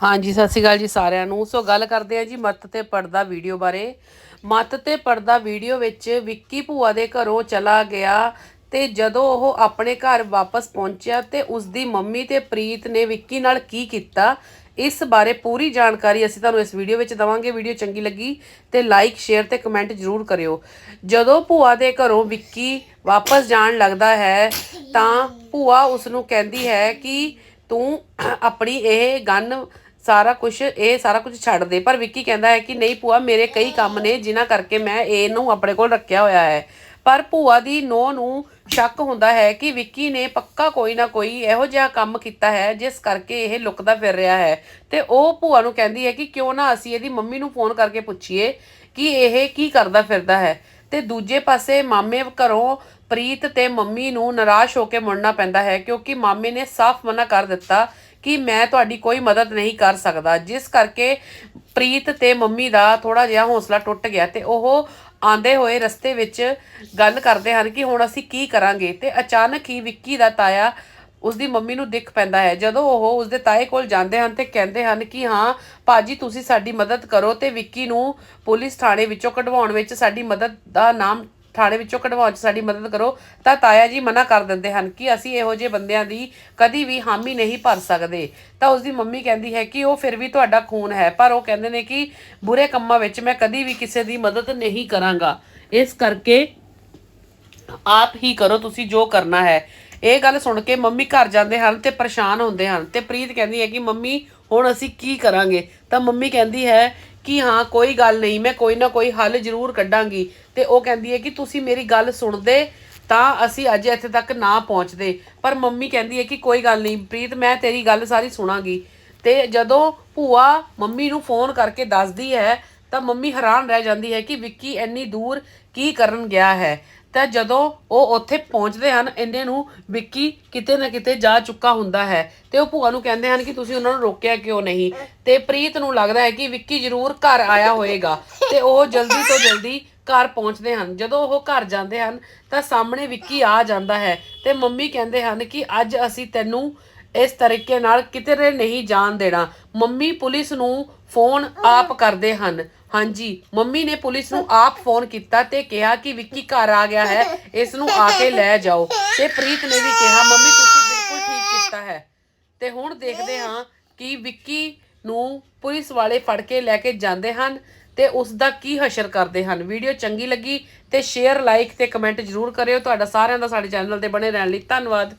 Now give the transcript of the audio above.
ਹਾਂਜੀ, ਸਤਿ ਸ਼੍ਰੀ ਅਕਾਲ ਜੀ ਸਾਰਿਆਂ ਨੂੰ। ਸੋ ਗੱਲ ਕਰਦੇ ਆ ਜੀ ਮੱਤ ਤੇ ਪਰਦਾ ਵੀਡੀਓ ਬਾਰੇ। ਮੱਤ ਤੇ ਪਰਦਾ ਵੀਡੀਓ ਵਿੱਚ ਵਿੱਕੀ ਭੂਆ ਦੇ ਘਰੋਂ ਚਲਾ ਗਿਆ ਤੇ ਜਦੋਂ ਉਹ ਆਪਣੇ ਘਰ ਵਾਪਸ ਪਹੁੰਚਿਆ ਤੇ ਉਸ ਦੀ ਮੰਮੀ ਤੇ ਪ੍ਰੀਤ ਨੇ ਵਿੱਕੀ ਨਾਲ ਕੀ ਕੀਤਾ, ਇਸ ਬਾਰੇ ਪੂਰੀ ਜਾਣਕਾਰੀ ਅਸੀਂ ਤੁਹਾਨੂੰ ਇਸ ਵੀਡੀਓ ਵਿੱਚ ਦਵਾਂਗੇ। ਵੀਡੀਓ ਚੰਗੀ ਲੱਗੀ ਤੇ ਲਾਈਕ, ਸ਼ੇਅਰ ਤੇ ਕਮੈਂਟ ਜ਼ਰੂਰ ਕਰਿਓ। ਜਦੋਂ ਭੂਆ ਦੇ ਘਰੋਂ ਵਿੱਕੀ ਵਾਪਸ ਜਾਣ ਲੱਗਦਾ ਹੈ ਤਾਂ ਭੂਆ ਉਸ ਨੂੰ ਕਹਿੰਦੀ ਹੈ ਕਿ ਤੂੰ ਆਪਣੀ ਇਹ ਗਨ ਸਾਰਾ ਕੁਝ ਇਹ ਸਾਰਾ ਕੁਝ ਛੱਡ ਦੇ। ਪਰ ਵਿੱਕੀ ਕਹਿੰਦਾ ਹੈ ਕਿ ਨਹੀਂ ਭੂਆ, ਮੇਰੇ ਕਈ ਕੰਮ ਨੇ ਜਿਨ੍ਹਾਂ ਕਰਕੇ ਮੈਂ ਇਹਨੂੰ ਆਪਣੇ ਕੋਲ ਰੱਖਿਆ ਹੋਇਆ ਹੈ। ਪਰ ਭੂਆ ਦੀ ਨੋ ਨੂੰ ਸ਼ੱਕ ਹੁੰਦਾ ਹੈ ਕਿ ਵਿੱਕੀ ਨੇ ਪੱਕਾ ਕੋਈ ਨਾ ਕੋਈ ਇਹੋ ਜਿਹਾ ਕੰਮ ਕੀਤਾ ਹੈ, ਜਿਸ ਕਰਕੇ ਇਹ ਲੁਕਦਾ ਫਿਰ ਰਿਹਾ ਹੈ। ਤੇ ਉਹ ਭੂਆ ਨੂੰ ਕਹਿੰਦੀ ਹੈ ਕਿ ਕਿਉਂ ਨਾ ਅਸੀਂ ਇਹਦੀ ਮੰਮੀ ਨੂੰ ਫੋਨ ਕਰਕੇ ਪੁੱਛੀਏ ਕਿ ਇਹ ਕੀ ਕਰਦਾ ਫਿਰਦਾ ਹੈ। ਤੇ ਦੂਜੇ ਪਾਸੇ ਮਾਮੇ ਘਰੋਂ ਪ੍ਰੀਤ ਤੇ ਮੰਮੀ ਨੂੰ ਨਿਰਾਸ਼ ਹੋ ਕੇ ਮੁੜਨਾ ਪੈਂਦਾ ਹੈ, ਕਿਉਂਕਿ ਮਾਮੇ ਨੇ ਸਾਫ਼ ਮਨਾ ਕਰ ਦਿੱਤਾ ਕਿ ਮੈਂ ਤੁਹਾਡੀ ਕੋਈ ਮਦਦ ਨਹੀਂ ਕਰ ਸਕਦਾ। ਜਿਸ ਕਰਕੇ ਪ੍ਰੀਤ ਤੇ ਮੰਮੀ ਦਾ ਥੋੜਾ ਜਿਹਾ ਹੌਸਲਾ ਟੁੱਟ ਗਿਆ ਤੇ ਉਹ ਆਂਦੇ ਹੋਏ ਰਸਤੇ ਵਿੱਚ ਗੱਲ ਕਰਦੇ ਹਨ ਕਿ ਹੁਣ ਅਸੀਂ ਕੀ ਕਰਾਂਗੇ ਤੇ ਅਚਾਨਕ ਹੀ ਵਿੱਕੀ ਦਾ ਤਾਇਆ ਉਸ ਦੀ ਮੰਮੀ ਨੂੰ ਦਿਖ ਪੈਂਦਾ ਹੈ। ਜਦੋਂ ਉਹ ਉਸ ਦੇ ਤਾਏ ਕੋਲ ਜਾਂਦੇ ਹਨ ਤੇ ਕਹਿੰਦੇ ਹਨ ਕਿ ਹਾਂ, ਭਾਜੀ ਤੁਸੀਂ ਸਾਡੀ ਮਦਦ ਕਰੋ ਤੇ ਵਿੱਕੀ ਨੂੰ ਪੁਲਿਸ ਥਾਣੇ ਵਿੱਚੋਂ ਕਢਵਾਉਣ ਵਿੱਚ ਸਾਡੀ ਮਦਦ ਦਾ ਨਾਮ ਥਾਣੇ ਵਿੱਚੋਂ ਕਢਵਾਉਣ 'ਚ ਸਾਡੀ ਮਦਦ ਕਰੋ, ਤਾਂ ਤਾਇਆ ਜੀ ਮਨਾ ਕਰ ਦਿੰਦੇ ਹਨ ਕਿ ਅਸੀਂ ਇਹੋ ਜਿਹੇ ਬੰਦਿਆਂ ਦੀ ਕਦੀ ਵੀ ਹਾਮੀ ਨਹੀਂ ਭਰ ਸਕਦੇ। ਤਾਂ ਉਸ ਦੀ ਮੰਮੀ ਕਹਿੰਦੀ ਹੈ ਕਿ ਉਹ ਫਿਰ ਵੀ ਤੁਹਾਡਾ ਖੂਨ ਹੈ, ਪਰ ਉਹ ਕਹਿੰਦੇ ਨੇ ਕਿ ਬੁਰੇ ਕੰਮਾਂ ਵਿੱਚ ਮੈਂ ਕਦੀ ਵੀ ਕਿਸੇ ਦੀ ਮਦਦ ਨਹੀਂ ਕਰਾਂਗਾ। ਇਸ ਕਰਕੇ ਆਪ ਹੀ ਕਰੋ, ਤੁਸੀਂ ਜੋ ਕਰਨਾ ਹੈ। ਇਹ ਗੱਲ ਸੁਣ ਕੇ ਮੰਮੀ ਘਰ ਜਾਂਦੇ ਹਨ ਤੇ ਪਰੇਸ਼ਾਨ ਹੁੰਦੇ ਹਨ ਤੇ ਪ੍ਰੀਤ ਕਹਿੰਦੀ ਹੈ ਕਿ ਮੰਮੀ, ਹੁਣ ਅਸੀਂ ਕੀ ਕਰਾਂਗੇ? ਤਾਂ ਮੰਮੀ ਕਹਿੰਦੀ ਹੈ ਕਿ ਹਾਂ, ਕੋਈ ਗੱਲ ਨਹੀਂ, ਮੈਂ ਕੋਈ ਨਾ ਕੋਈ ਹੱਲ ਜ਼ਰੂਰ ਕੱਢਾਂਗੀ। ਤੇ ਉਹ ਕਹਿੰਦੀ ਹੈ ਕਿ ਤੁਸੀਂ ਮੇਰੀ ਗੱਲ ਸੁਣਦੇ ਤਾਂ ਅਸੀਂ ਅੱਜ ਇੱਥੇ ਤੱਕ ਨਾ ਪਹੁੰਚਦੇ। ਪਰ ਮੰਮੀ ਕਹਿੰਦੀ ਹੈ ਕਿ ਕੋਈ ਗੱਲ ਨਹੀਂ, ਪ੍ਰੀਤ, ਮੈਂ ਤੇਰੀ ਗੱਲ ਸਾਰੀ ਸੁਣਾਂਗੀ। ਤੇ ਜਦੋਂ ਭੂਆ ਮੰਮੀ ਨੂੰ ਫੋਨ ਕਰਕੇ ਦੱਸਦੀ ਹੈ ਤਾਂ ਮੰਮੀ ਹੈਰਾਨ ਰਹਿ ਜਾਂਦੀ ਹੈ ਕਿ ਵਿੱਕੀ ਇੰਨੀ ਦੂਰ ਕੀ ਕਰਨ ਗਿਆ ਹੈ। ਤਾਂ ਜਦੋਂ ਉਹ ਉੱਥੇ ਪਹੁੰਚਦੇ ਹਨ, ਇੰਨੇ ਨੂੰ ਵਿੱਕੀ ਕਿਤੇ ਨਾ ਕਿਤੇ ਜਾ ਚੁੱਕਾ ਹੁੰਦਾ ਹੈ ਤੇ ਉਹ ਭੂਆ ਨੂੰ ਕਹਿੰਦੇ ਹਨ ਕਿ ਤੁਸੀਂ ਉਹਨਾਂ ਨੂੰ ਰੋਕਿਆ ਕਿਉਂ ਨਹੀਂ? ਤੇ ਪ੍ਰੀਤ ਨੂੰ ਲੱਗਦਾ ਹੈ ਕਿ ਵਿੱਕੀ ਜ਼ਰੂਰ ਘਰ ਆਇਆ ਹੋਵੇਗਾ ਤੇ ਉਹ ਜਲਦੀ ਤੋਂ ਜਲਦੀ ਘਰ ਪਹੁੰਚਦੇ ਹਨ। ਜਦੋਂ ਉਹ ਘਰ ਜਾਂਦੇ ਹਨ, ਤਾਂ ਸਾਹਮਣੇ ਵਿੱਕੀ ਆ ਜਾਂਦਾ ਹੈ ਤੇ ਮੰਮੀ ਕਹਿੰਦੇ ਹਨ ਕਿ ਅੱਜ ਅਸੀਂ ਤੈਨੂੰ ਇਸ ਤਰੀਕੇ ਨਾਲ ਕਿਤੇ ਨਹੀਂ ਜਾਣ ਦੇਣਾ। ਮੰਮੀ ਪੁਲਿਸ ਨੂੰ ਫੋਨ ਆਪ ਕਰਦੇ ਹਨ। ਹਾਂਜੀ, ਮੰਮੀ ਨੇ ਪੁਲਿਸ ਨੂੰ ਆਪ ਫੋਨ ਕੀਤਾ ਤੇ ਕਿਹਾ ਕਿ ਵਿੱਕੀ ਘਰ ਆ ਗਿਆ ਹੈ, ਇਸ ਨੂੰ ਆ ਕੇ ਲੈ ਜਾਓ। ਤੇ ਪ੍ਰੀਤ ਨੇ ਵੀ ਕਿਹਾ, ਮੰਮੀ, ਤੁਸੀਂ ਬਿਲਕੁਲ ਠੀਕ ਕੀਤਾ ਹੈ। ਤੇ ਹੁਣ ਦੇਖਦੇ ਹਾਂ ਕਿ ਵਿੱਕੀ ਨੂੰ ਪੁਲਿਸ ਵਾਲੇ ਫੜ ਕੇ ਲੈ ਕੇ ਜਾਂਦੇ ਹਨ ਤੇ ਉਸ ਦਾ ਕੀ ਹਸ਼ਰ ਕਰਦੇ ਹਨ। ਵੀਡੀਓ ਚੰਗੀ ਲੱਗੀ ਤੇ ਸ਼ੇਅਰ, ਲਾਈਕ ਤੇ ਕਮੈਂਟ ਜ਼ਰੂਰ ਕਰਿਓ। ਤੁਹਾਡਾ ਸਾਰਿਆਂ ਦਾ ਸਾਡੇ ਚੈਨਲ ਤੇ ਬਣੇ ਰਹਿਣ ਲਈ ਧੰਨਵਾਦ।